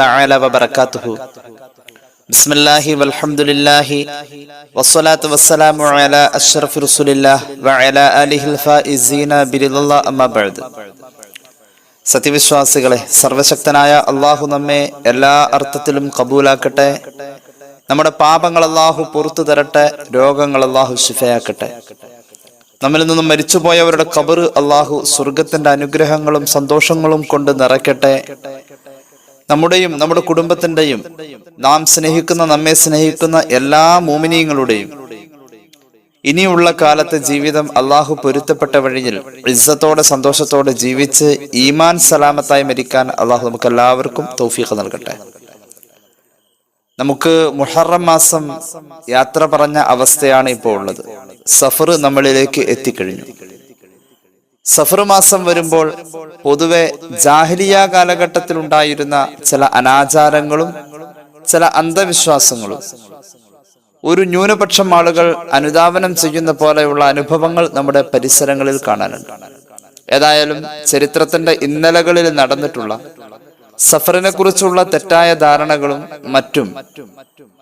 തആല വബറകാതുഹു ബിസ്മില്ലാഹി വൽഹംദുലില്ലാഹി വസ്സലാത്തു വസ്സലാമു അലാ വഅലാ ആലിഹിൽ അമ്മാ ബഅദ്. സത്യവിശ്വാസികളെ സർവശക്തനായ അള്ളാഹു നമ്മെ എല്ലാ അർത്ഥത്തിലും കബൂലാക്കട്ടെ. നമ്മുടെ പാപങ്ങൾ അള്ളാഹു പുറത്തു തരട്ടെ രോഗങ്ങൾ അള്ളാഹു ശിഫയാക്കട്ടെ. നമ്മിൽ നിന്നും മരിച്ചുപോയവരുടെ കബർ അള്ളാഹു സ്വർഗത്തിന്റെ അനുഗ്രഹങ്ങളും സന്തോഷങ്ങളും കൊണ്ട് നിറയ്ക്കട്ടെ. നമ്മുടെയും നമ്മുടെ കുടുംബത്തിന്റെയും നാം സ്നേഹിക്കുന്ന നമ്മെ സ്നേഹിക്കുന്ന എല്ലാ മോമിനിയങ്ങളുടെയും ഇനിയുള്ള കാലത്തെ ജീവിതം അള്ളാഹു പൊരുത്തപ്പെട്ട വഴിയിൽ ഇസ്സത്തോടെ സന്തോഷത്തോടെ ജീവിച്ച് ഈമാൻ സലാമത്തായി മരിക്കാൻ അള്ളാഹു നമുക്ക് എല്ലാവർക്കും തൗഫീഖ് നൽകട്ടെ. നമുക്ക് മുഹറം മാസം യാത്ര പറഞ്ഞ അവസ്ഥയാണ് ഇപ്പോൾ ഉള്ളത്. സഫർ നമ്മളിലേക്ക് എത്തിക്കഴിഞ്ഞു. സഫർ മാസം വരുമ്പോൾ പൊതുവെ ജാഹലിയ കാലഘട്ടത്തിൽ ഉണ്ടായിരുന്ന ചില അനാചാരങ്ങളും ചില അന്ധവിശ്വാസങ്ങളും ഒരു ന്യൂനപക്ഷം ആളുകൾ അനുധാവനം ചെയ്യുന്ന പോലെയുള്ള അനുഭവങ്ങൾ നമ്മുടെ പരിസരങ്ങളിൽ കാണാനുണ്ട്. ഏതായാലും ചരിത്രത്തിന്റെ ഇന്നലകളിൽ നടന്നിട്ടുള്ള സഫറിനെ കുറിച്ചുള്ള തെറ്റായ ധാരണകളും മറ്റും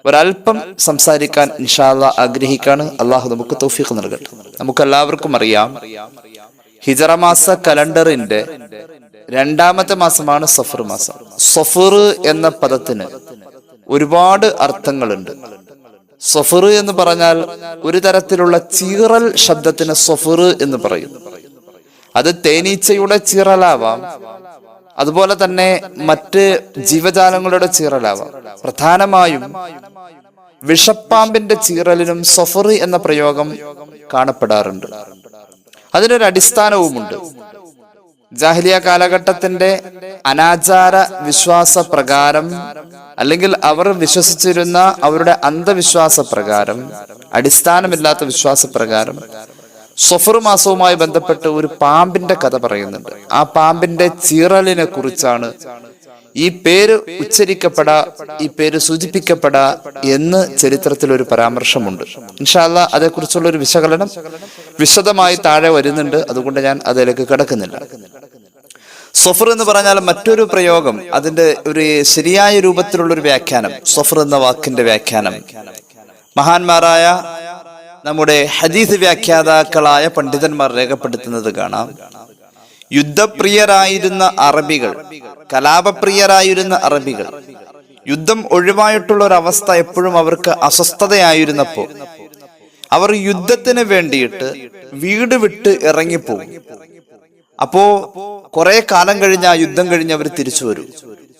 ഒരല്പം സംസാരിക്കാൻ ഇൻഷാല്ല ആഗ്രഹിക്കാണ്. അള്ളാഹു നമുക്ക് തൗഫീഖ് നൽകട്ടെ. നമുക്ക് എല്ലാവർക്കും അറിയാം ഹിജറ മാസ കലണ്ടറിന്റെ രണ്ടാമത്തെ മാസമാണ് സഫർ മാസം. സഫർ എന്ന പദത്തിന് ഒരുപാട് അർത്ഥങ്ങളുണ്ട്. സഫർ എന്ന് പറഞ്ഞാൽ ഒരു തരത്തിലുള്ള ചീറൽ ശബ്ദത്തിന് സഫർ എന്ന് പറയും. അത് തേനീച്ചയുടെ ചീറലാവാം അതുപോലെ തന്നെ മറ്റ് ജീവജാലങ്ങളുടെ ചീറലാവാം. പ്രധാനമായും വിഷപ്പാമ്പിന്റെ ചീറലിനും സൊഫറി എന്ന പ്രയോഗം കാണപ്പെടാറുണ്ട്. അതിനൊരു അടിസ്ഥാനവുമുണ്ട്. ജാഹ്ലിയ കാലഘട്ടത്തിന്റെ അനാചാര വിശ്വാസ പ്രകാരം അല്ലെങ്കിൽ അവർ വിശ്വസിച്ചിരുന്ന അവരുടെ അന്ധവിശ്വാസ പ്രകാരം അടിസ്ഥാനമില്ലാത്ത വിശ്വാസ പ്രകാരം സൊഫർ മാസവുമായി ബന്ധപ്പെട്ട് ഒരു പാമ്പിന്റെ കഥ പറയുന്നുണ്ട്. ആ പാമ്പിന്റെ ചീറലിനെ കുറിച്ചാണ് ഈ പേര് ഉച്ചരിക്കപ്പെട ഈ പേര് സൂചിപ്പിക്കപ്പെട എന്ന് ചരിത്രത്തിൽ ഒരു പരാമർശമുണ്ട്. ഇൻഷാല്ല അതേക്കുറിച്ചുള്ള ഒരു വിശകലനം വിശദമായി താഴെ വരുന്നുണ്ട്. അതുകൊണ്ട് ഞാൻ അതിലേക്ക് കിടക്കുന്നില്ല. സൊഫർ എന്ന് പറഞ്ഞാൽ മറ്റൊരു പ്രയോഗം. അതിന്റെ ഒരു ശരിയായ രൂപത്തിലുള്ള ഒരു വ്യാഖ്യാനം. സൊഫർ എന്ന വാക്കിന്റെ വ്യാഖ്യാനം. മഹാന്മാരായ നമ്മുടെ ഹദീസ് വ്യാഖ്യാതാക്കളായ പണ്ഡിതന്മാർ രേഖപ്പെടുത്തുന്നത് കാണാം. യുദ്ധപ്രിയരായിരുന്ന അറബികൾ കലാപപ്രിയരായിരുന്ന അറബികൾ യുദ്ധം ഒഴിവായിട്ടുള്ള ഒരു അവസ്ഥ എപ്പോഴും അവർക്ക് അസ്വസ്ഥതയായിരുന്നപ്പോ അവർ യുദ്ധത്തിന് വേണ്ടിയിട്ട് വീട് വിട്ട് ഇറങ്ങിപ്പോകും അപ്പോ കുറെ കാലം കഴിഞ്ഞ് ആ യുദ്ധം കഴിഞ്ഞ് അവർ തിരിച്ചു വരും.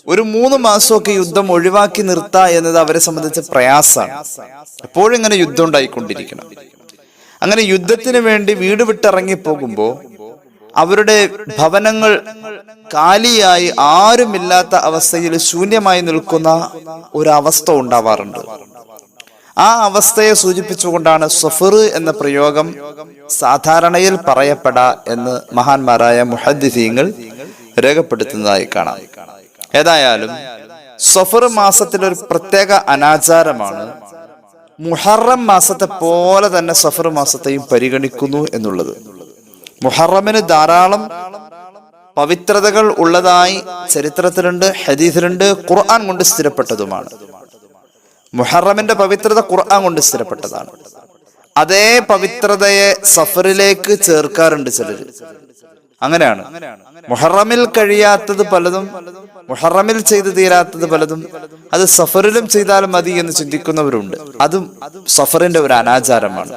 ഒരു മൂന്ന് മാസമൊക്കെ യുദ്ധം ഒഴിവാക്കി നിർത്ത എന്നത് അവരെ സംബന്ധിച്ച് പ്രയാസമാണ്. എപ്പോഴും ഇങ്ങനെ യുദ്ധം ഉണ്ടായിക്കൊണ്ടിരിക്കണം. അങ്ങനെ യുദ്ധത്തിന് വേണ്ടി വീട് വിട്ടിറങ്ങി പോകുമ്പോ അവരുടെ ഭവനങ്ങൾ കാലിയായി ആരുമില്ലാത്ത അവസ്ഥയിൽ ശൂന്യമായി നിൽക്കുന്ന ഒരവസ്ഥ ഉണ്ടാവാറുണ്ട്. ആ അവസ്ഥയെ സൂചിപ്പിച്ചുകൊണ്ടാണ് സഫർ എന്ന പ്രയോഗം സാധാരണയിൽ പറയപ്പെടാ എന്ന് മഹാന്മാരായ മുഹദ്ദിസീങ്ങൾ രേഖപ്പെടുത്തുന്നതായി കാണാം. ഏതായാലും സഫർ മാസത്തിൽ ഒരു പ്രത്യേക അനാചാരമാണ്. മുഹറം മാസത്തെ പോലെ തന്നെ സഫർ മാസത്തെയും പരിഗണിക്കുന്നു എന്നുള്ളത്. മുഹറമിന് ധാരാളം പവിത്രതകൾ ഉള്ളതായി ചരിത്രത്തിലുണ്ട് ഹദീസിലുണ്ട് ഖുർആൻ കൊണ്ട് സ്ഥിരപ്പെട്ടതുമാണ്. മുഹറമിന്റെ പവിത്രത ഖുർആൻ കൊണ്ട് സ്ഥിരപ്പെട്ടതാണ്. അതേ പവിത്രതയെ സഫറിലേക്ക് ചേർക്കാറുണ്ട് ചിലർ അങ്ങനെയാണ്. മുഹറമിൽ കഴിയാത്തത് പലതും മുഹറമിൽ ചെയ്തു തീരാത്തത് പലതും അത് സഫറിലും ചെയ്താലും മതി എന്ന് ചിന്തിക്കുന്നവരുണ്ട്. അതും സഫറിന്റെ ഒരു അനാചാരമാണ്.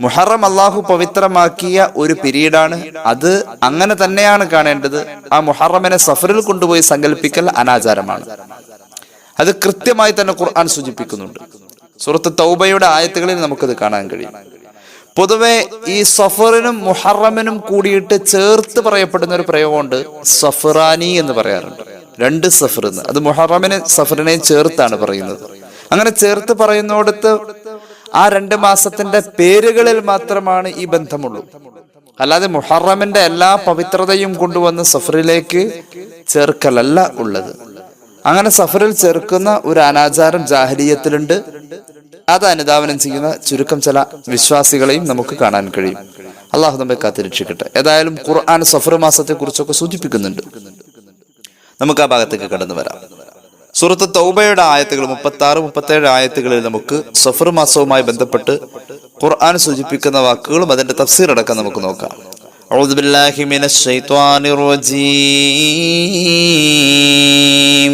മുഹറം അള്ളാഹു പവിത്രമാക്കിയ ഒരു പിരീഡാണ്. അത് അങ്ങനെ തന്നെയാണ് കാണേണ്ടത്. ആ മുഹറമിനെ സഫറിൽ കൊണ്ടുപോയി സങ്കല്പിക്കൽ അനാചാരമാണ്. അത് കൃത്യമായി തന്നെ ഖുർആൻ സൂചിപ്പിക്കുന്നുണ്ട്. സുഹൃത്ത് തൗബയുടെ ആയത്തുകളിൽ നമുക്കത് കാണാൻ കഴിയും. പൊതുവെ ഈ സഫറിനും മുഹറമിനും കൂടിയിട്ട് ചേർത്ത് പറയപ്പെടുന്ന ഒരു പ്രയോഗമുണ്ട് സഫറാനി എന്ന് പറയാറുണ്ട്. രണ്ട് സഫർ എന്ന് അത് മുഹറമിനെ സഫറിനെ ചേർത്താണ് പറയുന്നത്. അങ്ങനെ ചേർത്ത് പറയുന്നിടത്ത് ആ രണ്ട് മാസത്തിന്റെ പേരുകളിൽ മാത്രമാണ് ഈ ബന്ധമുള്ളൂ. അല്ലാതെ മുഹറമിന്റെ എല്ലാ പവിത്രതയും കൊണ്ടുവന്ന് സഫറിലേക്ക് ചേർക്കലല്ല ഉള്ളത്. അങ്ങനെ സഫറിൽ ചേർക്കുന്ന ഒരു അനാചാരം ജാഹലീയത്തിലുണ്ട്. അത് അനുധാവനം ചെയ്യുന്ന ചുരുക്കം ചില വിശ്വാസികളെയും നമുക്ക് കാണാൻ കഴിയും അള്ളാഹു നമ്മെ കാത്തിരക്ഷിക്കട്ടെ ഏതായാലും ഖുർആൻ സഫർ മാസത്തെ കുറിച്ചൊക്കെ സൂചിപ്പിക്കുന്നുണ്ട് നമുക്ക് ആ ഭാഗത്തേക്ക് കടന്നു വരാം സുഹൃത്ത് തൗബയുടെ ആയത്തുകൾ മുപ്പത്തി ആറ് മുപ്പത്തി ഏഴ് ആയത്തുകളിൽ നമുക്ക് സഫർ മാസവുമായി ബന്ധപ്പെട്ട് ഖുർആൻ സൂചിപ്പിക്കുന്ന വാക്കുകളും അതിന്റെ തഫ്സീർ അടക്കം നമുക്ക് നോക്കാം أعوذ بالله من الشيطان الرجيم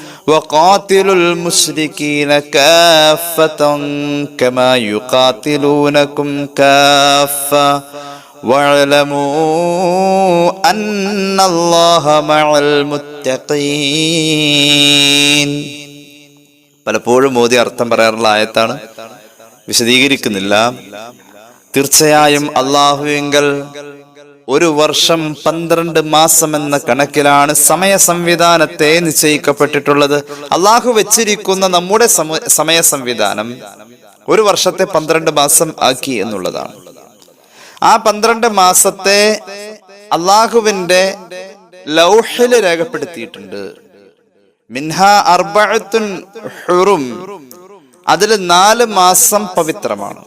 وقاتلوا المشركين كافة كما يقاتلونكم كافة واعلموا أن الله مع المتقين പലപ്പോഴും മോദി അർത്ഥം പറയാറുള്ള ആയത്താണ് വിശദീകരിക്കുന്നില്ല തീർച്ചയായും അള്ളാഹുവിങ്കൽ ഒരു വർഷം പന്ത്രണ്ട് മാസം എന്ന കണക്കിലാണ് സമയ സംവിധാനത്തെ നിശ്ചയിക്കപ്പെട്ടിട്ടുള്ളത്. അള്ളാഹു വെച്ചിരിക്കുന്ന നമ്മുടെ സമയ സംവിധാനം ഒരു വർഷത്തെ പന്ത്രണ്ട് മാസം ആക്കി എന്നുള്ളതാണ്. ആ പന്ത്രണ്ട് മാസത്തെ അള്ളാഹുവിന്റെ ലൗഹിൽ രേഖപ്പെടുത്തിയിട്ടുണ്ട്. മിൻഹ അർബഅത്തുൻ ഹുറും. അതിൽ നാല് മാസം പവിത്രമാണ്.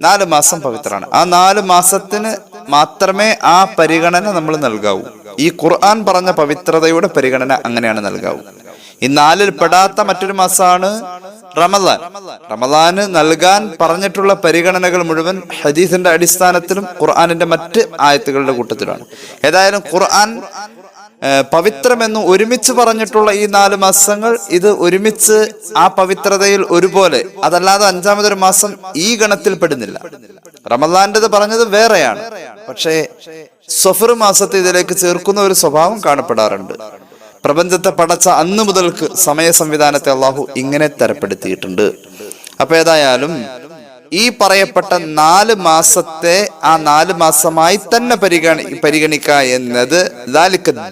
നാല് മാസം പവിത്രമാണ്. ആ നാല് മാസത്തിന് മാത്രമേ ആ പരിഗണന നമ്മൾ നൽകാവൂ. ഈ ഖുർആൻ പറഞ്ഞ പവിത്രതയുടെ പരിഗണന അങ്ങനെയാണ് നൽകാവൂ. ഈ നാലിൽ പെടാത്ത മറ്റൊരു മാസമാണ് റമദാൻ. റമദാന് നൽകാൻ പറഞ്ഞിട്ടുള്ള പരിഗണനകൾ മുഴുവൻ ഹദീസിന്റെ അടിസ്ഥാനത്തിലും ഖുർആാനിന്റെ മറ്റ് ആയത്തുകളുടെ കൂട്ടത്തിലാണ്. ഏതായാലും ഖുർആൻ പവിത്രമെന്ന് ഒരുമിച്ച് പറഞ്ഞിട്ടുള്ള ഈ നാല് മാസങ്ങൾ ഇത് ഒരുമിച്ച് ആ പവിത്രതയിൽ ഒരുപോലെ അതല്ലാതെ അഞ്ചാമതൊരു മാസം ഈ ഗണത്തിൽ പെടുന്നില്ല. റമദാന്റേത് പറഞ്ഞത് വേറെയാണ്. പക്ഷേ സഫർ മാസത്തെ ഇതിലേക്ക് ചേർക്കുന്ന ഒരു സ്വഭാവം കാണപ്പെടാറുണ്ട്. പ്രപഞ്ചത്തെ പടച്ച അന്ന് മുതൽക്ക് സമയ സംവിധാനത്തെ അള്ളാഹു ഇങ്ങനെ തരപ്പെടുത്തിയിട്ടുണ്ട്. അപ്പൊ ഏതായാലും ഈ പറയപ്പെട്ട നാല് മാസത്തെ ആ നാല് മാസമായി തന്നെ പരിഗണി പരിഗണിക്കുക എന്നത്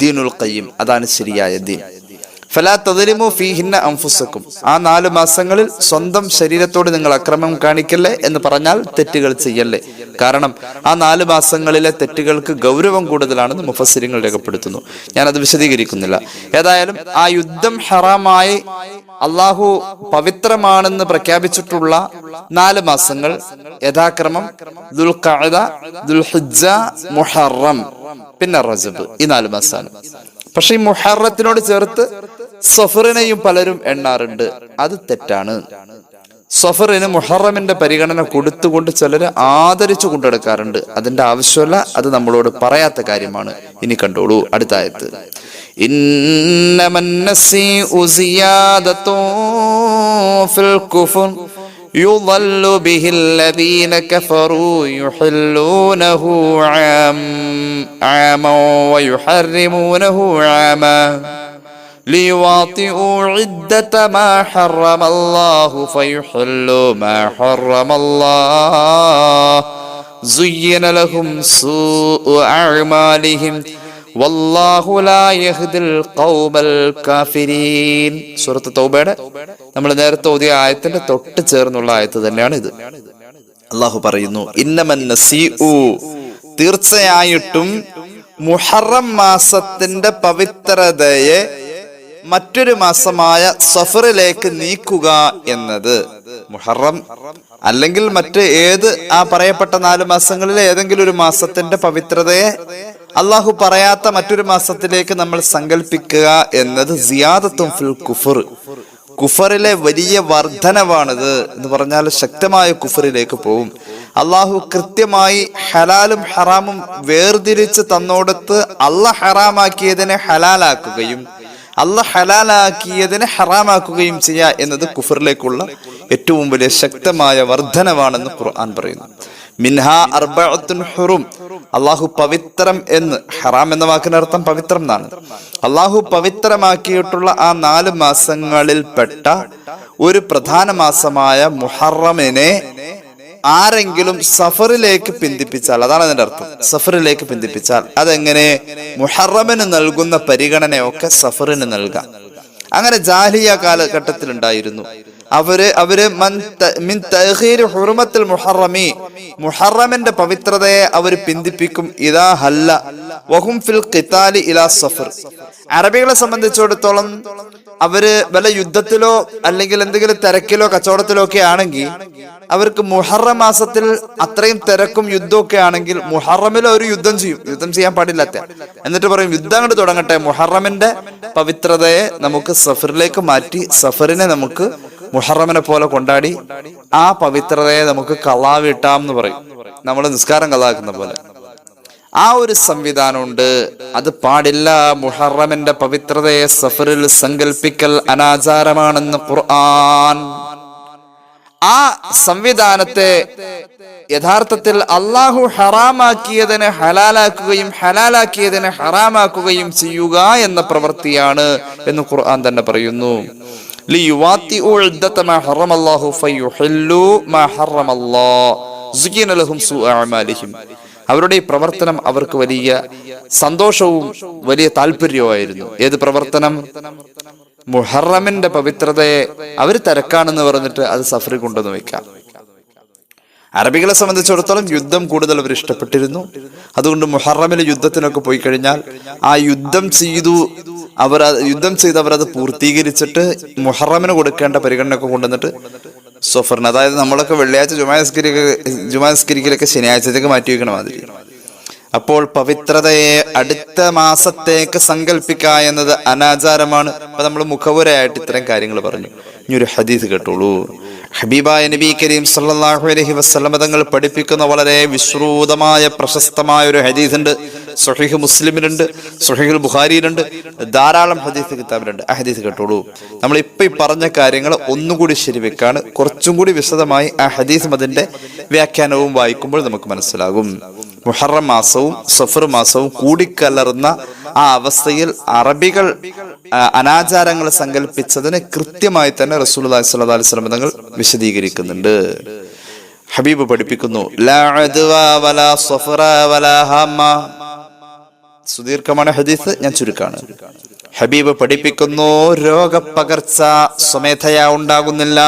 ദീനുൽ ഖയ്യിം. അതാണ് ശരിയായ ദീൻ. ഫലാ തദരിമു ഫീഹിന്ന അംഫുസക്കും ആ നാല് മാസങ്ങളിൽ സ്വന്തം ശരീരത്തോട് നിങ്ങൾ അക്രമം കാണിക്കല്ലേ എന്ന് പറഞ്ഞാൽ തെറ്റുകൾ ചെയ്യല്ലേ? കാരണം ആ നാല് മാസങ്ങളിലെ തെറ്റുകൾക്ക് ഗൗരവം കൂടുതലാണെന്ന് മുഫസ്സിരിങ്ങൾ രേഖപ്പെടുത്തുന്നു. ഞാനത് വിശദീകരിക്കുന്നില്ല. ഏതായാലും ആ യുദ്ധം ഹറാമായി അള്ളാഹു പവിത്രമാണെന്ന് പ്രഖ്യാപിച്ചിട്ടുള്ള നാല് മാസങ്ങൾ. യഥാക്രമം ദുൽഖഅദ ദുൽഹിജ്ജ മുഹറം പിന്നെ റജബ്. ഈ നാല് മാസമാണ് പക്ഷെ ഈ മുഹറത്തിനോട് ചേർത്ത് സഫറിനെയും പലരും എണ്ണാറുണ്ട്. അത് തെറ്റാണ്. സഫറിന് മുഹറമിന്റെ പരിഗണന കൊടുത്തുകൊണ്ട് ചിലര് ആദരിച്ചു കൊണ്ടെടുക്കാറുണ്ട് അതിന്റെ ആവശ്യമല്ല അത് നമ്മളോട് പറയാത്ത കാര്യമാണ് ഇനി കണ്ടോളൂ അടുത്ത ആയത്ത് ഇന്നമന്നസീഉ സിയാദത്തുൻ ഫിൽ കുഫർ يضل به الذين كفروا يحلونه عام عاما ويحرمونه عاما ليواطئوا عدة ما حرم الله فيحلوا ما حرم الله زين لهم سوء أعمالهم വല്ലാഹു ലാ യഹ്ദിൽ ഖൗമൽ കാഫിരീൻ സൂറത്ത് തൗബയുടെ നമ്മൾ നേരത്തെ ഓതിയ ആയത്തിന്റെ തൊട്ട് ചേർന്നുള്ള ആയത്ത് തന്നെയാണ് ഇത് അള്ളാഹു പറയുന്നു ഇന്നമൻ നസീഉ തീർച്ചയായിട്ടും മുഹറം മാസത്തിന്റെ പവിത്രതയെ മറ്റൊരു മാസമായ സഫറിലേക്ക് നീക്കുക എന്നത് മുഹറം അല്ലെങ്കിൽ മറ്റ് ഏത് ആ പറയപ്പെട്ട നാല് മാസങ്ങളിലെ ഏതെങ്കിലും ഒരു മാസത്തിന്റെ പവിത്രതയെ അള്ളാഹു പറയാത്ത മറ്റൊരു മാസത്തിലേക്ക് നമ്മൾ സങ്കല്പിക്കുക എന്നത് സിയാദത്തും ഫിൽ കുഫർ. കുഫറിലെ വലിയ വർധനവാണിത് എന്ന് പറഞ്ഞാൽ ശക്തമായ കുഫറിലേക്ക് പോവും. അള്ളാഹു കൃത്യമായി ഹലാലും ഹറാമും വേർതിരിച്ച് തന്നോടത്ത് അള്ള ഹറാമാക്കിയതിനെ ഹലാലാക്കുകയും അല്ല ഹലാലാക്കിയതിനെ ഹറാമാക്കുകയും ചെയ്യുക എന്നത് കുഫറിലേക്കുള്ള ഏറ്റവും വലിയ ശക്തമായ വർധനവാണെന്ന് ഖുർആൻ പറയുന്നു. മിൻഹാ അർബഅത്തുൻ ഹുറും. അള്ളാഹു പവിത്രം എന്ന് ഹറാം എന്ന വാക്കിനർത്ഥം പവിത്രം എന്നാണ്. അള്ളാഹു പവിത്രമാക്കിയിട്ടുള്ള ആ നാല് മാസങ്ങളിൽപ്പെട്ട ഒരു പ്രധാന മാസമായ മുഹറമിനെ ആരെങ്കിലും സഫറിലേക്ക് പിന്തിപ്പിച്ചാൽ അതാണ് അതിന്റെ അർത്ഥം. സഫറിലേക്ക് പിന്തിപ്പിച്ചാൽ അതെങ്ങനെ? മുഹറമിന് നൽകുന്ന പരിഗണനയൊക്കെ സഫറിന് നൽകാം. അങ്ങനെ ജാലിയ കാലഘട്ടത്തിൽ ഉണ്ടായിരുന്നു അവർ അവർ മൻ ഹുറുമത്തിൽ മുഹറമി മുഹറമിന്റെ പവിത്രതയെ അവർ പിന്തിപ്പിക്കും. ഇതാ ഹല്ല വഹും ഫിൽ ഖിതാലി ഇലാ സഫർ. അറബികളെ സംബന്ധിച്ചിടത്തോളം അവർ വല്ല യുദ്ധത്തിലോ അല്ലെങ്കിൽ എന്തെങ്കിലും തിരക്കിലോ കച്ചവടത്തിലോ ഒക്കെ ആണെങ്കിൽ അവർക്ക് മുഹറം മാസത്തിൽ അത്രയും തിരക്കും യുദ്ധം ഒക്കെ ആണെങ്കിൽ മുഹറമിൽ ഒരു യുദ്ധം ചെയ്യും. യുദ്ധം ചെയ്യാൻ പാടില്ലാത്ത. എന്നിട്ട് പറയും യുദ്ധം അങ്ങോട്ട് തുടങ്ങട്ടെ. മുഹറമിന്റെ പവിത്രതയെ നമുക്ക് സഫറിലേക്ക് മാറ്റി സഫറിനെ നമുക്ക് മുഹറമിനെ പോലെ കൊണ്ടാടി ആ പവിത്രതയെ നമുക്ക് കലാവിട്ടാം എന്ന് പറയും. നമ്മൾ നിസ്കാരം കലാക്കുന്ന പോലെ. ആ ഒരു സംവിധാനമുണ്ട്. അത് പാടില്ല. മുഹറമന്റെ പവിത്രതയെ സഫറിൽ സങ്കല്പിക്കൽ അനാചാരമാണെന്ന് ഖുർആൻ. ആ സംവിധാനത്തെ യഥാർത്ഥത്തിൽ അള്ളാഹു ഹറാമാക്കിയതിനെ ഹലാലാക്കുകയും ഹലാലാക്കിയതിനെ ഹറാമാക്കുകയും ചെയ്യുക എന്ന പ്രവൃത്തിയാണ് എന്ന് ഖുർആൻ തന്നെ പറയുന്നു. ലിയുവാത്തി അവരുടെ ഈ പ്രവർത്തനം അവർക്ക് വലിയ സന്തോഷവും വലിയ താല്പര്യവുമായിരുന്നു. ഏത് പ്രവർത്തനം? മുഹറമിന്റെ പവിത്രതയെ അവർ തിരക്കാണെന്ന് പറഞ്ഞിട്ട് അത് സഫറി കൊണ്ടുവന്ന് വെക്കാം. അറബികളെ സംബന്ധിച്ചിടത്തോളം യുദ്ധം കൂടുതൽ അവർ ഇഷ്ടപ്പെട്ടിരുന്നു. അതുകൊണ്ട് മുഹറമിലെ യുദ്ധത്തിനൊക്കെ പോയി കഴിഞ്ഞാൽ ആ യുദ്ധം ചെയ്തു അവർ യുദ്ധം ചെയ്ത് അവർ അത് പൂർത്തീകരിച്ചിട്ട് മുഹറമിന് കൊടുക്കേണ്ട പരിഗണനയൊക്കെ കൊണ്ടുവന്നിട്ട് സൊഫറിന്. അതായത് നമ്മളൊക്കെ വെള്ളിയാഴ്ച ജുമാസ്കരിക്ക ജുമാസ്കരിക്കലൊക്കെ ശനിയാഴ്ചത്തേക്ക് മാറ്റി വെക്കണ മാതിരി. അപ്പോൾ പവിത്രതയെ അടുത്ത മാസത്തേക്ക് സങ്കല്പിക്കുക എന്നത് അനാചാരമാണ്. അപ്പൊ നമ്മൾ മുഖവുരയായിട്ട് ഇത്തരം കാര്യങ്ങൾ പറഞ്ഞു. ഇനി ഒരു ഹദീസ് കേട്ടോളൂ. ഹബീബായ നബി കരീം സല്ലാഹു അലഹി വസ്ലമതങ്ങൾ പഠിപ്പിക്കുന്ന വളരെ വിശ്രൂതമായ പ്രശസ്തമായ ഒരു ഹദീസ് ഉണ്ട് സുഹീഹ് മുസ്ലിമിലുണ്ട് സുഹൈഹുൽ ബുഖാരിയിലുണ്ട് ധാരാളം ഹദീസ് കിതാബിലുണ്ട്. ആ ഹദീസ് കേട്ടോളൂ. നമ്മൾ ഇപ്പൊ ഈ പറഞ്ഞ കാര്യങ്ങൾ ഒന്നുകൂടി ശരിവെക്കാണ്. കുറച്ചും കൂടി വിശദമായി ആ ഹദീസ് അതിന്റെ വ്യാഖ്യാനവും വായിക്കുമ്പോൾ നമുക്ക് മനസ്സിലാകും. മുഹറം മാസവും സഫർ മാസവും കൂടിക്കലർന്ന ആ അവസ്ഥയിൽ അറബികൾ അനാചാരങ്ങൾ സങ്കല്പിച്ചതിന് കൃത്യമായി തന്നെ റസൂൽ സ്വല്ലല്ലാഹു അലൈഹി സ്വലം തങ്ങൾ വിശദീകരിക്കുന്നുണ്ട്. ഹബീബ് പഠിപ്പിക്കുന്നു സുദീർഘമാണ് ഹദീസ് ഞാൻ ചുരുക്കാണ്. ഹബീബ് പഠിപ്പിക്കുന്നു രോഗപ്പകർച്ച സ്വമേധയാ ഉണ്ടാകുന്നില്ല.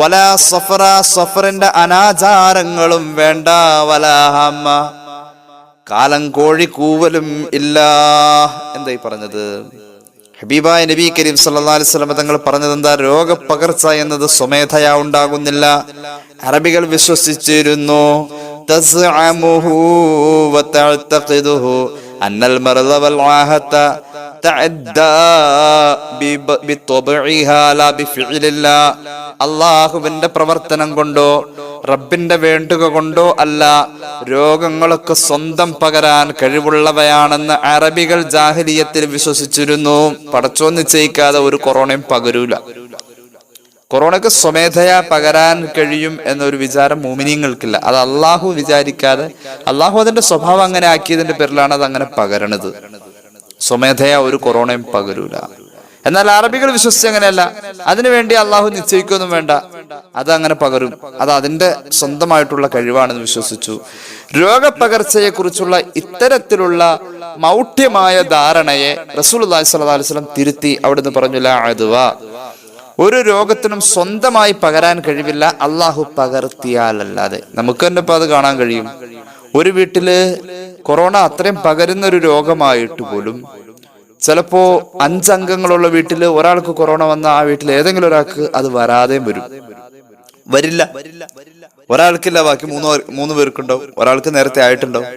വല സഫറ സഫറിന്റെ അനാചാരങ്ങളും വേണ്ട വലാഹമ്മ കാലം കോഴി കൂവലും ഇല്ല. എന്തായി പറഞ്ഞത്? ഹബീബായ നബി കരീം സല്ലല്ലാഹു അലൈഹി വസല്ലം തങ്ങൾ പറഞ്ഞത് എന്താ? രോഗപ്പകർച്ച എന്നത് സ്വമേധയാ ഉണ്ടാകുന്നില്ല. അറബികൾ വിശ്വസിച്ചിരുന്നു. തസ്അമുഹു وتعتقده أن المرض والعاهة تعدى بطبعها لا بفعل الله അള്ളാഹുവിന്റെ പ്രവർത്തനം കൊണ്ടോ റബ്ബിന്റെ വേണ്ടുക കൊണ്ടോ അല്ല രോഗങ്ങളൊക്കെ സ്വന്തം പകരാൻ കഴിവുള്ളവയാണെന്ന് അറബികൾ ജാഹിലിയത്തിൽ വിശ്വസിച്ചിരുന്നു. പടച്ചോ നിശ്ചയിക്കാതെ ഒരു കൊറോണയും പകരൂല. കൊറോണയ്ക്ക് സ്വമേധയാ പകരാൻ കഴിയും എന്നൊരു വിചാരം മോമിനിയങ്ങൾക്കില്ല. അത് അള്ളാഹു വിചാരിക്കാതെ അള്ളാഹു അതിന്റെ സ്വഭാവം അങ്ങനെ ആക്കിയതിന്റെ പേരിലാണ് അത് അങ്ങനെ പകരണത്. സ്വമേധയാ ഒരു കൊറോണയും പകരൂല. എന്നാൽ അറബികൾ വിശ്വസിച്ച് അങ്ങനെയല്ല. അതിനുവേണ്ടി അള്ളാഹു നിശ്ചയിക്കൊന്നും വേണ്ട. അത് അങ്ങനെ പകരും. അത് അതിന്റെ സ്വന്തമായിട്ടുള്ള കഴിവാണെന്ന് വിശ്വസിച്ചു. രോഗപ്പകർച്ചയെ കുറിച്ചുള്ള ഇത്തരത്തിലുള്ള മൗഢ്യമായ ധാരണയെ റസൂൽ അലൈഹി സ്വലാ വസ്ലം തിരുത്തി അവിടുന്ന് പറഞ്ഞു ലാ അദ്വ. ഒരു രോഗത്തിനും സ്വന്തമായി പകരാൻ കഴിവില്ല. അള്ളാഹു പകർത്തിയാലല്ലാതെ. നമുക്ക് തന്നെ ഇപ്പൊ അത് കാണാൻ കഴിയും. ഒരു വീട്ടിൽ കൊറോണ അത്രയും പകരുന്ന ഒരു രോഗമായിട്ട് പോലും ചിലപ്പോ അഞ്ചംഗങ്ങളുള്ള വീട്ടിൽ ഒരാൾക്ക് കൊറോണ വന്ന ആ വീട്ടിൽ ഏതെങ്കിലും ഒരാൾക്ക് അത് വരാതെയും വരും. വരില്ല. ഒരാൾക്കില്ല ബാക്കി മൂന്ന് മൂന്ന് പേർക്കുണ്ടാവും. ഒരാൾക്ക് നേരത്തെ ആയിട്ടുണ്ടാവും.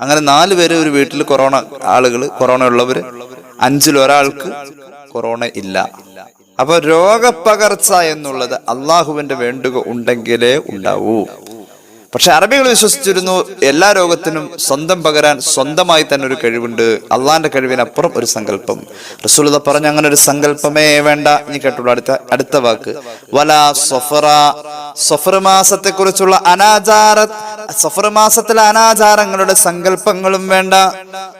അങ്ങനെ നാല് പേര് ഒരു വീട്ടിൽ കൊറോണ ആളുകൾ കൊറോണ ഉള്ളവര് അഞ്ചിൽ ഒരാൾക്ക് കൊറോണ ഇല്ല. അപ്പൊ രോഗപകർച്ച എന്നുള്ളത് അള്ളാഹുവിന്റെ വേണ്ടുക ഉണ്ടെങ്കിലേ ഉണ്ടാവൂ. പക്ഷെ അറബികൾ വിശ്വസിച്ചിരുന്നു എല്ലാ രോഗത്തിനും സ്വന്തം പകരാൻ സ്വന്തമായി തന്നെ ഒരു കഴിവുണ്ട്. അള്ളാന്റെ കഴിവിനപ്പുറം ഒരു സങ്കല്പം. റസൂലത പറഞ്ഞ അങ്ങനെ ഒരു സങ്കല്പമേ വേണ്ട. ഇനി കേട്ടുള്ളൂ അടുത്ത അടുത്ത വാക്ക്. വല സൊഫറ സൊഫർ മാസത്തെ കുറിച്ചുള്ള അനാചാര സൊഫർ മാസത്തിലെ അനാചാരങ്ങളുടെ സങ്കല്പങ്ങളും വേണ്ട.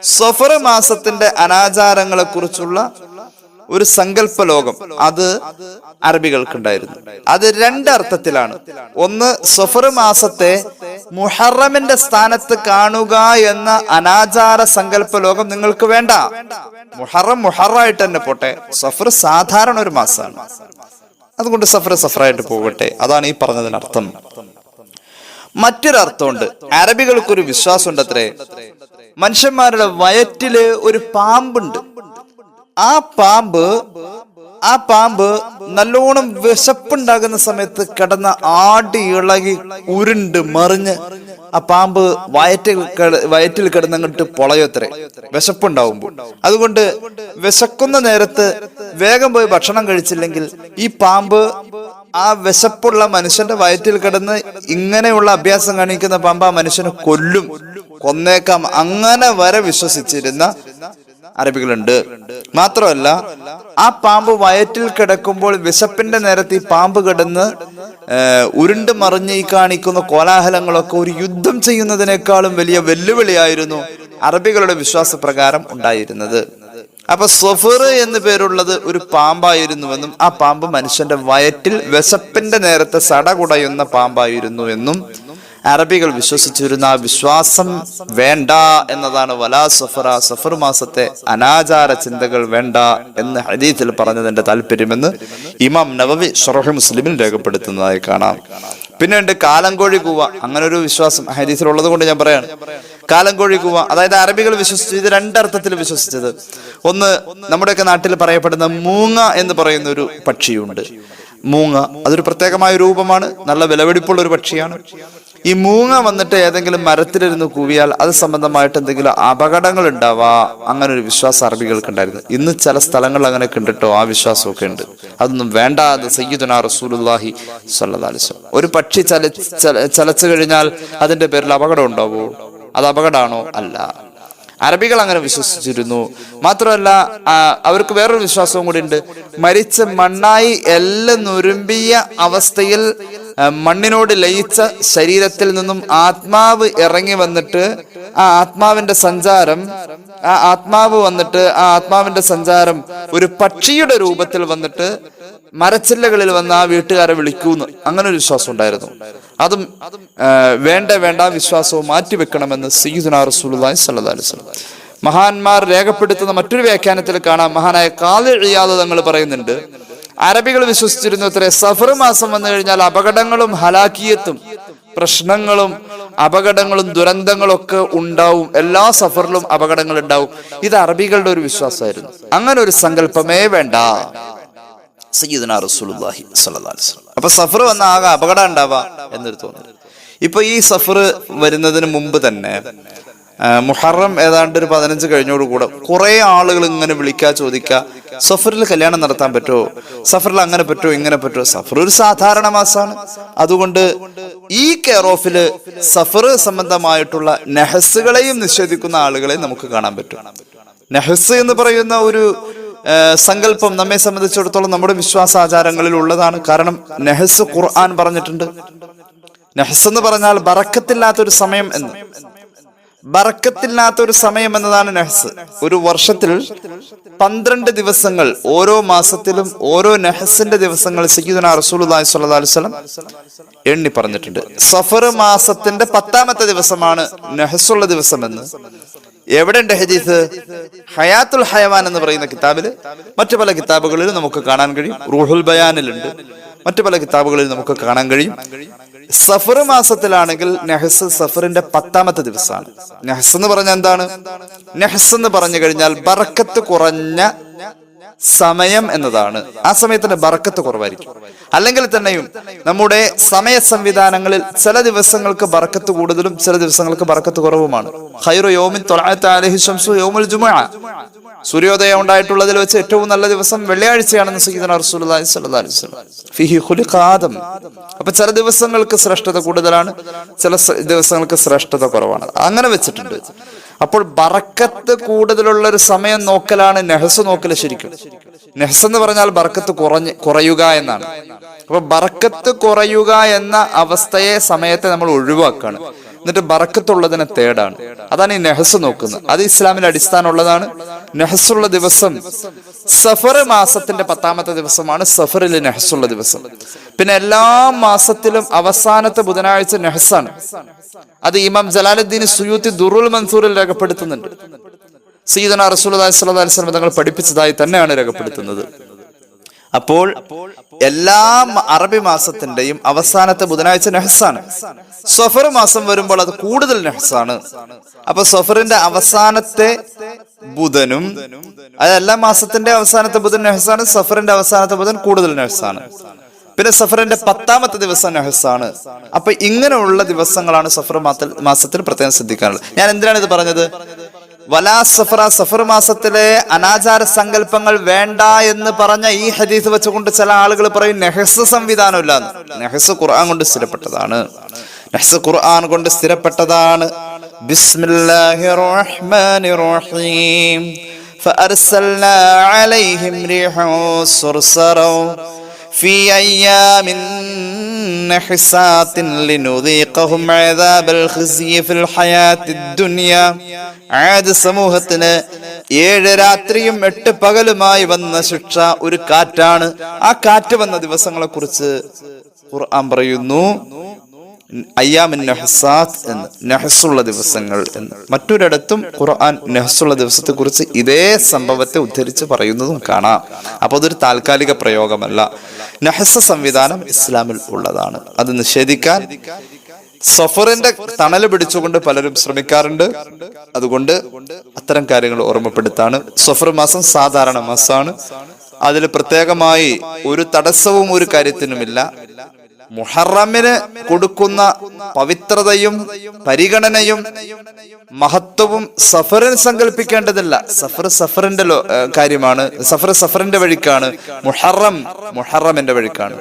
സൊഫർ മാസത്തിന്റെ അനാചാരങ്ങളെ കുറിച്ചുള്ള ഒരു സങ്കല്പ ലോകം അത് അറബികൾക്കുണ്ടായിരുന്നു. അത് രണ്ടർത്ഥത്തിലാണ് ഒന്ന് സഫർ മാസത്തെ മുഹറമിന്റെ സ്ഥാനത്ത് കാണുക എന്ന അനാചാര സങ്കല്പ ലോകം നിങ്ങൾക്ക് വേണ്ട. മുഹറം മുഹറായിട്ട് തന്നെ പോട്ടെ. സഫർ സാധാരണ ഒരു മാസമാണ് അതുകൊണ്ട് സഫർ സഫറായിട്ട് പോകട്ടെ. അതാണ് ഈ പറഞ്ഞതിനർത്ഥം. മറ്റൊരർത്ഥമുണ്ട്. അറബികൾക്കൊരു വിശ്വാസമുണ്ട് അത്രേ മനുഷ്യന്മാരുടെ വയറ്റിൽ ഒരു പാമ്പുണ്ട്. ആ പാമ്പ് ആ പാമ്പ് നല്ലോണം വിശപ്പുണ്ടാകുന്ന സമയത്ത് കിടന്ന ആടി ഇളകി ഉരുണ്ട് മറിഞ്ഞ് ആ പാമ്പ് വയറ്റിൽ വയറ്റിൽ കിടന്നങ്ങോട്ട് പൊളയത്രേ വിശപ്പുണ്ടാവുമ്പോൾ അതുകൊണ്ട് വിശക്കുന്ന നേരത്ത് വേഗം പോയി ഭക്ഷണം കഴിച്ചില്ലെങ്കിൽ ഈ പാമ്പ് ആ വിശപ്പുള്ള മനുഷ്യന്റെ വയറ്റിൽ കിടന്ന് ഇങ്ങനെയുള്ള അഭ്യാസം കാണിക്കുന്ന പാമ്പ് ആ മനുഷ്യനെ കൊല്ലും. കൊന്നേക്കാം. അങ്ങനെ വരെ വിശ്വസിച്ചിരുന്ന അറബികളുണ്ട്. മാത്രമല്ല ആ പാമ്പ് വയറ്റിൽ കിടക്കുമ്പോൾ വിശപ്പിന്റെ നേരത്തെ ഈ പാമ്പ് കിടന്ന് ഉരുണ്ട് മറിഞ്ഞ് ഈ കാണിക്കുന്ന കോലാഹലങ്ങളൊക്കെ ഒരു യുദ്ധം ചെയ്യുന്നതിനേക്കാളും വലിയ വെല്ലുവിളിയായിരുന്നു അറബികളുടെ വിശ്വാസപ്രകാരം ഉണ്ടായിരുന്നത്. അപ്പൊ സഫർ എന്ന് പേരുള്ളത് ഒരു പാമ്പായിരുന്നുവെന്നും ആ പാമ്പ് മനുഷ്യന്റെ വയറ്റിൽ വിശപ്പിന്റെ നേരത്തെ സടകുടയുന്ന പാമ്പായിരുന്നു എന്നും അറബികൾ വിശ്വസിച്ചിരുന്ന വിശ്വാസം വേണ്ട എന്നതാണ് വലാ സഫറ സഫർ മാസത്തെ അനാചാര ചിന്തകൾ വേണ്ട എന്ന് ഹദീത്തിൽ പറഞ്ഞതിന്റെ താല്പര്യമെന്ന് ഇമാം നവവി ഷറഹ് മുസ്ലിമിൽ രേഖപ്പെടുത്തുന്നതായി കാണാം. പിന്നെ ഉണ്ട് കാലങ്കോഴി കൂവ അങ്ങനെ ഒരു വിശ്വാസം ഹദീസിലുള്ളത് കൊണ്ട് ഞാൻ പറയാണ്. കാലങ്കോഴി കൂവ അതായത് അറബികൾ വിശ്വസിച്ചു ഇത് രണ്ടർത്ഥത്തിൽ വിശ്വസിച്ചത്. ഒന്ന് നമ്മുടെയൊക്കെ നാട്ടിൽ പറയപ്പെടുന്ന മൂങ്ങ എന്ന് പറയുന്ന ഒരു പക്ഷിയുണ്ട്. മൂങ്ങ അതൊരു പ്രത്യേകമായ രൂപമാണ് നല്ല വിലവെടിപ്പുള്ള ഒരു പക്ഷിയാണ്. ഈ മൂങ്ങ വന്നിട്ട് ഏതെങ്കിലും മരത്തിലിരുന്ന് കൂവിയാൽ അത് സംബന്ധമായിട്ട് എന്തെങ്കിലും അപകടങ്ങൾ ഉണ്ടാവാ. അങ്ങനെ ഒരു വിശ്വാസം അറബികൾക്ക് ഉണ്ടായിരുന്നു. ഇന്ന് ചില സ്ഥലങ്ങളിൽ അങ്ങനെ കണ്ടിട്ടോ? ആ വിശ്വാസമൊക്കെ ഉണ്ട്. അതൊന്നും വേണ്ട അത് സയ്യിദുന റസൂലുല്ലാഹി വസല്ലം. ഒരു പക്ഷി ചല ചല- ചലച്ചു കഴിഞ്ഞാൽ അതിന്റെ പേരിൽ അപകടം ഉണ്ടാവോ? അത് അപകടമാണോ? അല്ല. അറബികൾ അങ്ങനെ വിശ്വസിച്ചിരുന്നു. മാത്രമല്ല അവർക്ക് വേറൊരു വിശ്വാസവും കൂടി ഉണ്ട്. മരിച്ച മണ്ണായി എല്ലാം നുരുമ്പിയ അവസ്ഥയിൽ മണ്ണിനോട് ലയിച്ച ശരീരത്തിൽ നിന്നും ആത്മാവ് ഇറങ്ങി വന്നിട്ട് ആ ആത്മാവിന്റെ സഞ്ചാരം ആ ആത്മാവ് വന്നിട്ട് ആ ആത്മാവിന്റെ സഞ്ചാരം ഒരു പക്ഷിയുടെ രൂപത്തിൽ വന്നിട്ട് മരച്ചില്ലകളിൽ വന്ന് ആ വീട്ടുകാരെ വിളിക്കൂന്ന്. അങ്ങനെ ഒരു വിശ്വാസം ഉണ്ടായിരുന്നു. അതും വേണ്ട വേണ്ട വിശ്വാസവും മാറ്റിവെക്കണമെന്ന് സ്വല്ലല്ലാഹി അലൈഹി വസല്ലം. മഹാന്മാർ രേഖപ്പെടുത്തുന്ന മറ്റൊരു വ്യാഖ്യാനത്തിൽ കാണാം. മഹാനായ കാലിഴിയാതെ തങ്ങൾ പറയുന്നുണ്ട് അറബികൾ വിശ്വസിച്ചിരുന്നു അത്രേ. സഫർ മാസം വന്നു കഴിഞ്ഞാൽ അപകടങ്ങളും ഹലാക്കിയത്തും പ്രശ്നങ്ങളും അപകടങ്ങളും ദുരന്തങ്ങളും ഒക്കെ ഉണ്ടാവും. എല്ലാ സഫറിലും അപകടങ്ങൾ ഉണ്ടാവും. ഇത് അറബികളുടെ ഒരു വിശ്വാസമായിരുന്നു. അങ്ങനെ ഒരു സങ്കല്പമേ വേണ്ട. സയ്യിദുനാ റസൂലുള്ളാഹി സ്വല്ലല്ലാഹി അലൈഹി വസല്ലം. അപ്പൊ സഫർ വന്ന ആകെ അപകടം ഉണ്ടാവാ എന്നൊരു തോന്നൽ ഇപ്പൊ ഈ സഫർ വരുന്നതിന് മുമ്പ് തന്നെ മുഹറം ഏതാണ്ട് ഒരു പതിനഞ്ച് കഴിഞ്ഞോട് കൂടെ കുറെ ആളുകൾ ഇങ്ങനെ വിളിക്കുക ചോദിക്കുക സഫറിൽ കല്യാണം നടത്താൻ പറ്റുമോ? സഫറിൽ അങ്ങനെ പറ്റുമോ? ഇങ്ങനെ പറ്റുമോ? സഫർ ഒരു സാധാരണ മാസമാണ് അതുകൊണ്ട് ഈ കെയർ ഓഫിൽ സഫർ സംബന്ധമായിട്ടുള്ള നെഹസുകളെയും നിഷേധിക്കുന്ന ആളുകളെ നമുക്ക് കാണാൻ പറ്റും. നെഹസ് എന്ന് പറയുന്ന ഒരു സങ്കല്പം നമ്മെ സംബന്ധിച്ചിടത്തോളം നമ്മുടെ വിശ്വാസാചാരങ്ങളിൽ ഉള്ളതാണ്. കാരണം നെഹസ് ഖുർആൻ പറഞ്ഞിട്ടുണ്ട്. നെഹസ് എന്ന് പറഞ്ഞാൽ ബറക്കത്തില്ലാത്തൊരു സമയം എന്ന്. ബറക്കത്തില്ലാത്ത ഒരു സമയം എന്നതാണ് നെഹസ്. ഒരു വർഷത്തിൽ പന്ത്രണ്ട് ദിവസങ്ങൾ ഓരോ മാസത്തിലും ഓരോ നെഹസിന്റെ ദിവസങ്ങൾ സയ്യിദുന റസൂലുള്ളാഹി സ്വല്ലല്ലാഹി അലൈഹി വസല്ലം എണ്ണി പറഞ്ഞിട്ടുണ്ട്. സഫർ മാസത്തിന്റെ പത്താമത്തെ ദിവസമാണ് നെഹസുള്ള ദിവസം എന്ന് എവിടെ ഉണ്ട് ഹദീസ്? ഹയാത്തുൽ ഹയവാൻ എന്ന് പറയുന്ന കിതാബിൽ മറ്റു പല കിതാബുകളിലും നമുക്ക് കാണാൻ കഴിയും. റൂഹുൽ ബയാനിലുണ്ട്. മറ്റു പല കിതാബുകളിൽ നമുക്ക് കാണാൻ കഴിയും. സഫർ മാസത്തിലാണെങ്കിൽ നെഹസ് സഫറിന്റെ പത്താമത്തെ ദിവസമാണ്. നെഹസ് എന്ന് പറഞ്ഞാൽ എന്താണ്? നെഹസ് എന്ന് പറഞ്ഞു കഴിഞ്ഞാൽ ബറക്കത്ത് കുറഞ്ഞ സമയം എന്നതാണ്. ആ സമയത്തിന് ബറക്കത്ത് കുറവായിരിക്കും. അല്ലെങ്കിൽ തന്നെയും നമ്മുടെ സമയ സംവിധാനങ്ങളിൽ ചില ദിവസങ്ങൾക്ക് ബറക്കത്ത് കൂടുതലും ചില ദിവസങ്ങൾക്ക് ബറക്കത്ത് കുറവുമാണ്. സൂര്യോദയം ഉണ്ടായിട്ടുള്ളതിൽ വെച്ച് ഏറ്റവും നല്ല ദിവസം വെള്ളിയാഴ്ചയാണെന്ന് ആദം. അപ്പൊ ചില ദിവസങ്ങൾക്ക് ശ്രേഷ്ഠത കൂടുതലാണ് ചില ദിവസങ്ങൾക്ക് ശ്രേഷ്ഠത കുറവാണ്. അങ്ങനെ വെച്ചിട്ടുണ്ട്. അപ്പോൾ ബറക്കത്ത് കൂടുതലുള്ള ഒരു സമയം നോക്കലാണ് നെഹസ് നോക്കൽ ശരിക്കും. നെഹസ് എന്ന് പറഞ്ഞാൽ ബറക്കത്ത് കുറഞ്ഞ് കുറയുക എന്നാണ്. അപ്പൊ ബറക്കത്ത് കുറയുക എന്ന അവസ്ഥയെ സമയത്തെ നമ്മൾ ഒഴിവാക്കാണ്. എന്നിട്ട് ബറക്കത്തുള്ളതിനെ തേടാണ്. അതാണ് ഈ നെഹസ് നോക്കുന്നത്. അത് ഇസ്ലാമിൽ അടിസ്ഥാനമുള്ളതാണ്. നെഹസുള്ള ദിവസം സഫർ മാസത്തിന്റെ പത്താമത്തെ ദിവസമാണ് സഫറിൽ നെഹസുള്ള ദിവസം. പിന്നെ എല്ലാ മാസത്തിലും അവസാനത്തെ ബുധനാഴ്ച നെഹസാണ്. അത് ഇമാം ജലാലുദ്ദീൻ സുയൂത്തി ദുറുൽ മൻസൂറിൽ രേഖപ്പെടുത്തുന്നുണ്ട്. സീദന റസൂൽ അലൈഹി വസല്ലം തങ്ങൾ പഠിപ്പിച്ചതായി തന്നെയാണ് രേഖപ്പെടുത്തുന്നത്. അപ്പോൾ എല്ലാ അറബി മാസത്തിന്റെയും അവസാനത്തെ ബുധനാഴ്ച നെഹ്സാണ്. സഫർ മാസം വരുമ്പോൾ അത് കൂടുതൽ നെഹ്സാണ്. അപ്പൊ സഫറിന്റെ അവസാനത്തെ ബുധനും അത് എല്ലാ മാസത്തിന്റെ അവസാനത്തെ ബുധൻ നെഹ്സാണ് സഫറിന്റെ അവസാനത്തെ ബുധൻ കൂടുതൽ നെഹ്സാണ്. പിന്നെ സഫറിന്റെ പത്താമത്തെ ദിവസം നെഹസാണ്. അപ്പൊ ഇങ്ങനെയുള്ള ദിവസങ്ങളാണ് സഫർ മാസത്തിൽ പ്രത്യേകം ശ്രദ്ധിക്കാനുള്ളത് ഞാൻ എന്തിനാണ് ഇത് പറഞ്ഞത്? വലാ സഫറ സഫർ മാസത്തിലെ അനാചാര സങ്കല്പങ്ങൾ വേണ്ട എന്ന് പറഞ്ഞ ഈ ഹദീസ് വെച്ചുകൊണ്ട് ചില ആളുകൾ പറയും നെഹസ് സംവിധാനമില്ല നെഹസ് ഖുർആൻ കൊണ്ട് സ്ഥിരപ്പെട്ടതാണ് നെഹസ് ഖുർആൻ കൊണ്ട് സ്ഥിരപ്പെട്ടതാണ് ബിസ്മില്ലാഹിർ റഹ്മാനിർ റഹീം فأرسلنا عليهم ريحا صرصرا في أيام نحسات لنذيقهم عذاب الخزي في الحياة الدنيا ആദ് സമൂഹത്തിന് ഏഴ് രാത്രിയും എട്ട് പകലുമായി വന്ന ശിക്ഷ ഒരു കാറ്റാണ് ആ കാറ്റ് വന്ന ദിവസങ്ങളെ കുറിച്ച് ഖുർആൻ പറയുന്നു അയ്യാമിൻ നെഹസാത്ത് എന്ന് നെഹസുള്ള ദിവസങ്ങൾ എന്ന് മറ്റൊരിടത്തും ഖുർആൻ നെഹസുള്ള ദിവസത്തെ കുറിച്ച് ഇതേ സംഭവത്തെ ഉദ്ധരിച്ച് പറയുന്നതും കാണാം അപ്പൊ അതൊരു താൽക്കാലിക പ്രയോഗമല്ല നെഹസ് സംവിധാനം ഇസ്ലാമിൽ ഉള്ളതാണ്. അത് നിഷേധിക്കാൻ സഫറിന്റെ തണൽ പിടിച്ചുകൊണ്ട് പലരും ശ്രമിക്കാറുണ്ട്. അതുകൊണ്ട് അത്തരം കാര്യങ്ങൾ ഓർമ്മപ്പെടുത്താണ്. സഫർ മാസം സാധാരണ മാസമാണ് അതിൽ പ്രത്യേകമായി ഒരു തടസ്സവും ഒരു കാര്യത്തിനുമില്ല. മുഹറമിന് കൊടുക്കുന്ന പവിത്രതയും പരിഗണനയും മഹത്വവും സഫറിന് സങ്കല്പിക്കേണ്ടതില്ല സഫർ സഫറിന്റെ കാര്യമാണ്. സഫർ സഫറിന്റെ വഴിക്കാണ്. മുഹറം മുഹറമിന്റെ വഴിക്കാണ്.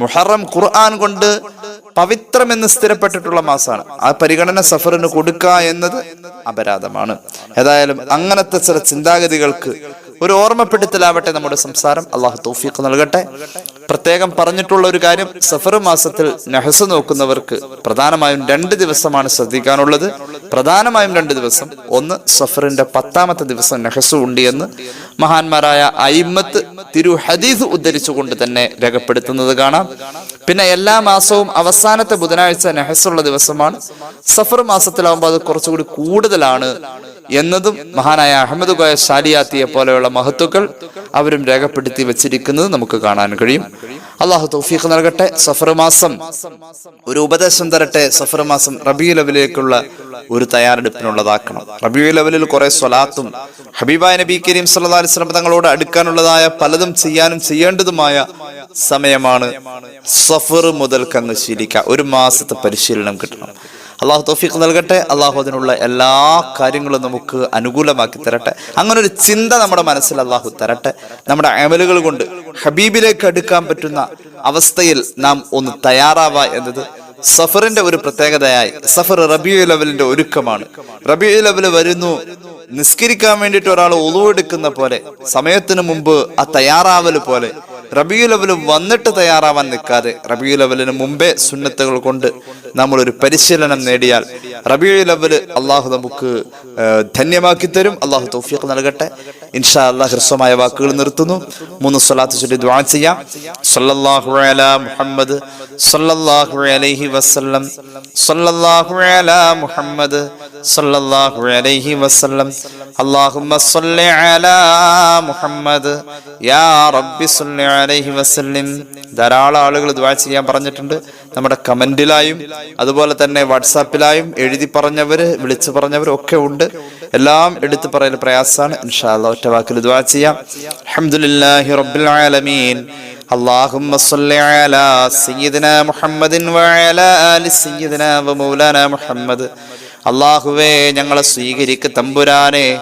മുഹറം ഖുർആൻ കൊണ്ട് പവിത്രം എന്ന് സ്ഥിരപ്പെട്ടിട്ടുള്ള മാസമാണ് ആ പരിഗണന സഫറിന് കൊടുക്കുക എന്നത് അപരാധമാണ്. ഏതായാലും അങ്ങനത്തെ ചില ചിന്താഗതികൾക്ക് ഒരു ഓർമ്മപ്പെടുത്തലാവട്ടെ നമ്മുടെ സംസാരം. അള്ളാഹു തൗഫീഖ് നൽകട്ടെ. പ്രത്യേകം പറഞ്ഞിട്ടുള്ള ഒരു കാര്യം സഫർ മാസത്തിൽ നെഹസ് നോക്കുന്നവർക്ക് പ്രധാനമായും രണ്ട് ദിവസമാണ് ശ്രദ്ധിക്കാനുള്ളത്. പ്രധാനമായും രണ്ട് ദിവസം. ഒന്ന് സഫറിന്റെ പത്താമത്തെ ദിവസം നെഹസ് ഉണ്ട് എന്ന് മഹാന്മാരായ അയിമത്ത് തിരു ഹദീസ് ഉദ്ധരിച്ചുകൊണ്ട് തന്നെ രേഖപ്പെടുത്തുന്നത് കാണാം. പിന്നെ എല്ലാ മാസവും അവസാനത്തെ ബുധനാഴ്ച നെഹസുള്ള ദിവസമാണ്. സഫർ മാസത്തിലാവുമ്പോൾ അത് കുറച്ചുകൂടി കൂടുതലാണ് എന്നതും മഹാനായ അഹമ്മദ് കോയ സാലിയാത്തിയെ പോലെയുള്ള മഹത്തുക്കൾ അവരും രേഖപ്പെടുത്തി വെച്ചിരിക്കുന്നത് നമുക്ക് കാണാൻ കഴിയും. അള്ളാഹു തൗഫീഖ് നൽകട്ടെ. സഫർ മാസം ഒരു ഉപദേശം തരട്ടെ. സഫർ മാസം റബി ലെവലിലേക്കുള്ള ഒരു തയ്യാറെടുപ്പിനുള്ളതാക്കണം. റബി ലെവലിൽ കുറെ സ്വലാത്തും ഹബീബായ നബി കരീം സല്ലാ അലൈഹി വസല്ലം തങ്ങളോട് അടുക്കാനുള്ളതായ പലതും ചെയ്യാനും ചെയ്യേണ്ടതുമായ സമയമാണ് സഫർ മുതൽ കങ്ങ് ശീലിക്കുക. ഒരു മാസത്തെ പരിശീലനം കിട്ടണം. അള്ളാഹു തൗഫീഖ് നൽകട്ടെ. അള്ളാഹു അതിനുള്ള എല്ലാ കാര്യങ്ങളും നമുക്ക് അനുകൂലമാക്കി തരട്ടെ. അങ്ങനെ ഒരു ചിന്ത നമ്മുടെ മനസ്സിൽ അള്ളാഹു തരട്ടെ. നമ്മുടെ അമലുകൾ കൊണ്ട് ഹബീബിലേക്ക് അടുക്കാൻ പറ്റുന്ന അവസ്ഥയിൽ നാം ഒന്ന് തയ്യാറാവുക എന്നത് സഫറിന്റെ ഒരു പ്രത്യേകതയായി. സഫർ റബിയു ലെവലിന്റെ ഒരുക്കമാണ്. റബിയു ലെവൽ വരുന്നു നിസ്കരിക്കാൻ വേണ്ടിയിട്ട് ഒരാൾ ഒളിവെടുക്കുന്ന പോലെ സമയത്തിന് മുമ്പ് ആ തയ്യാറാവൽ പോലെ റബിയുലവൽ വന്നിട്ട് തയ്യാറാവാൻ നിൽക്കാതെ റബിയുലവലിന് മുമ്പേ സുന്നത്തുകൾ കൊണ്ട് നമ്മൾ ഒരു പരിശീലനം നേടിയാൽ റബിയുലവൽ അള്ളാഹു നമുക്ക് ധന്യമാക്കി തരും. അള്ളാഹു തൗഫീഖ് നൽകട്ടെ. ഇൻഷാ അള്ളാഹ് ഹ്രസ്വമായ വാക്കുകൾ നിർത്തുന്നു. മൂന്ന് സ്വലാത്ത് ചൊല്ലി ദ്വാ ചെയ്യാം. സല്ലല്ലാഹു അലാ മുഹമ്മദ് സല്ലല്ലാഹു അലൈഹി വസല്ലം സല്ലല്ലാഹു അലാ മുഹമ്മദ് സല്ലല്ലാഹു അലൈഹി വസല്ലം. അല്ലാഹുമ്മ സല്ലി അലാ മുഹമ്മദ് യാ റബ്ബി സല്ലി അലൈഹി വസല്ലം ധാരാളം ആളുകൾ ദുആ ചെയ്യാൻ പറഞ്ഞിട്ടുണ്ട് നമ്മുടെ കമന്റിലായും അതുപോലെ തന്നെ വാട്സാപ്പിലായും എഴുതി പറഞ്ഞവര് വിളിച്ചു പറഞ്ഞവരും ഒക്കെ ഉണ്ട് എല്ലാം എടുത്തു പറയൽ പ്രയാസമാണ് ഇൻഷാ അല്ലാഹ് ഒറ്റ വാക്കിൽ ദുആ ചെയ്യാം അൽഹംദുലില്ലാഹി റബ്ബിൽ ആലമീൻ اللهم صل على سيدنا محمد وعلى آل سيدنا ومولانا محمد അള്ളാഹുവേ ഞങ്ങളെ സ്വീകരിക്ക തമ്പുരാനെ.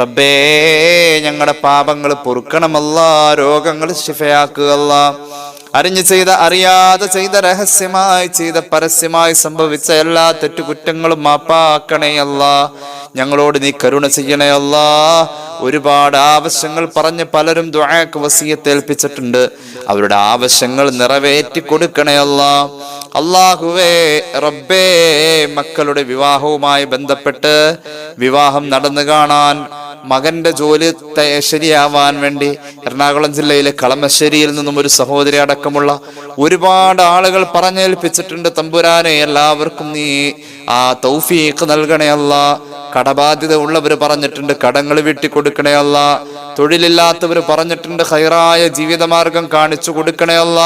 റബ്ബേ ഞങ്ങളുടെ പാപങ്ങൾ പൊറുക്കണമല്ല രോഗങ്ങൾ ശിഫയാക്കുകയല്ല. അറിഞ്ഞു ചെയ്ത അറിയാതെ ചെയ്ത രഹസ്യമായി ചെയ്ത പരസ്യമായി സംഭവിച്ച എല്ലാ തെറ്റുകുറ്റങ്ങളും മാപ്പാക്കണേ അല്ല. ഞങ്ങളോട് നീ കരുണ ചെയ്യണേ അല്ല. ഒരുപാട് ആവശ്യങ്ങൾ പറഞ്ഞ് പലരും ദുആക്ക് വസീയത്ത് ഏൽപ്പിച്ചിട്ടുണ്ട്. അവരുടെ ആവശ്യങ്ങൾ നിറവേറ്റി കൊടുക്കണേ അല്ല. അള്ളാഹുവേ റബ്ബേ മക്കളുടെ വിവാഹവുമായി ബന്ധപ്പെട്ട് വിവാഹം നടന്നു കാണാൻ മകന്റെ ജോലി ശരിയാവാൻ വേണ്ടി എറണാകുളം ജില്ലയിലെ കളമശ്ശേരിയിൽ നിന്നും ഒരു സഹോദരി അടക്കമുള്ള ഒരുപാട് ആളുകൾ പറഞ്ഞേൽപ്പിച്ചിട്ടുണ്ട്. തമ്പുരാനെ എല്ലാവർക്കും നീ ആ തൗഫീഖ് നൽകണേ അല്ല. കടബാധ്യത ഉള്ളവർ പറഞ്ഞിട്ടുണ്ട് കടങ്ങൾ വീട്ടി കൊടുക്കണേ അല്ല. തൊഴിലില്ലാത്തവർ പറഞ്ഞിട്ടുണ്ട് ഹൈറായ ജീവിതമാർഗം കാണിച്ചു കൊടുക്കണേ അല്ല.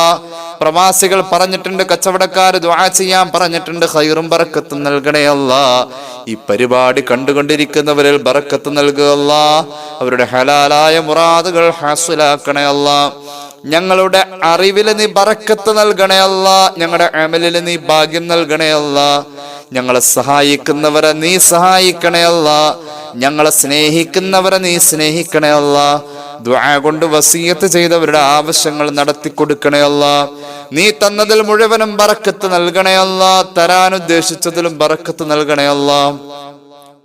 പ്രവാസികൾ പറഞ്ഞിട്ടുണ്ട് കച്ചവടക്കാർ ദ്വാ ചെയ്യാൻ പറഞ്ഞിട്ടുണ്ട് ഹൈറും ബറക്കത്തും നൽകണേ അല്ല. ഈ പരിപാടി കണ്ടുകൊണ്ടിരിക്കുന്നവരിൽ ബറക്കത്ത് നൽകുക അല്ല. അവരുടെ ഹലാലായ മുറാദുകൾ ഹാസുലാക്കണേ അല്ല. ഞങ്ങളുടെ അറിവിൽ നീ ബറക്കത്ത് നൽകണേ അല്ല. ഞങ്ങളുടെ അമലിൽ നീ ഭാഗ്യം നൽകണേ അല്ല. ഞങ്ങളെ സഹായിക്കുന്നവരെ നീ സഹായിക്കണേ അല്ല. ഞങ്ങളെ സ്നേഹിക്കുന്നവരെ നീ സ്നേഹിക്കണേ അല്ല. ദ്വാ കൊണ്ട് വസീയത്ത് ചെയ്തവരുടെ ആവശ്യങ്ങൾ നടത്തി കൊടുക്കണേ അല്ല. നീ തന്നതിൽ മുഴുവനും ബറക്കത്ത് നൽകണേ അല്ല. തരാൻ ഉദ്ദേശിച്ചതിലും ബറക്കത്ത് നൽകണേ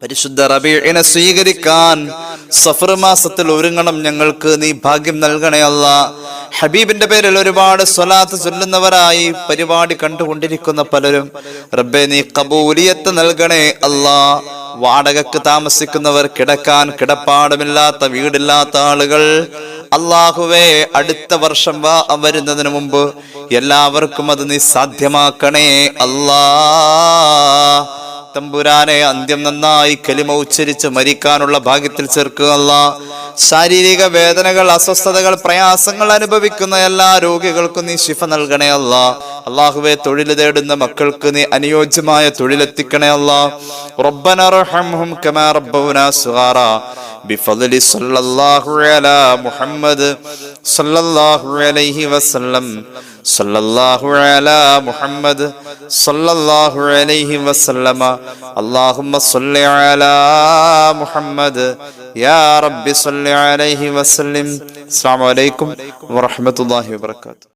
പരിശുദ്ധ റബീഇനെ സ്വീകരിക്കാൻ സഫർ മാസത്തിൽ ഒരുങ്ങണം ഞങ്ങൾക്ക് നീ ഭാഗ്യം നൽകണേ അല്ല. ഹബീബിന്റെ പേരിൽ ഒരുപാട് സ്വലാത്ത് ചൊല്ലുന്നവരായി പരിപാടി കണ്ടുകൊണ്ടിരിക്കുന്ന പലരും. റബ്ബെ നീ കബൂലിയത്ത് നൽകണേ അല്ലാ. വാടകക്ക് താമസിക്കുന്നവർ കിടക്കാൻ കിടപ്പാടമില്ലാത്ത വീടില്ലാത്ത ആളുകൾ. അള്ളാഹുവേ അടുത്ത വർഷം വാ വരുന്നതിന് മുമ്പ് എല്ലാവർക്കും അത് നീ സാധ്യമാക്കണേ അല്ലാ. തമ്പുരാനെ അന്ത്യം നന്നായി കലിമ ഉച്ചരിച്ച് മരിക്കാനുള്ള ഭാഗ്യത്തിൽ ചേർക്കുക അല്ല ശാരീരിക വേദനകൾ അസ്വസ്ഥതകൾ പ്രയാസങ്ങൾ അനുഭവിക്കുന്ന എല്ലാ രോഗികൾക്കും നീ ശിഫ നൽകണേ അല്ല അള്ളാഹുവെ തൊഴിൽ തേടുന്ന മക്കൾക്ക് നീ അനുയോജ്യമായ തൊഴിലെത്തിക്കണേ അല്ല റബ്ബനർഹംഹും കമാ റബ്ബൗനാ സുഗാറാ بفضل صلى الله على محمد صلى الله عليه وسلم സല്ലല്ലാഹു അലാ മുഹമ്മദ് സല്ലല്ലാഹു അലൈഹി വസല്ലമ. അല്ലാഹുമ്മ സല്ലി അലാ മുഹമ്മദ്. യാ റബ്ബി സല്ലി അലൈഹി വസല്ലം. അസ്സലാമു അലൈക്കും വറഹ്മത്തുള്ളാഹി വബറകാതുഹു.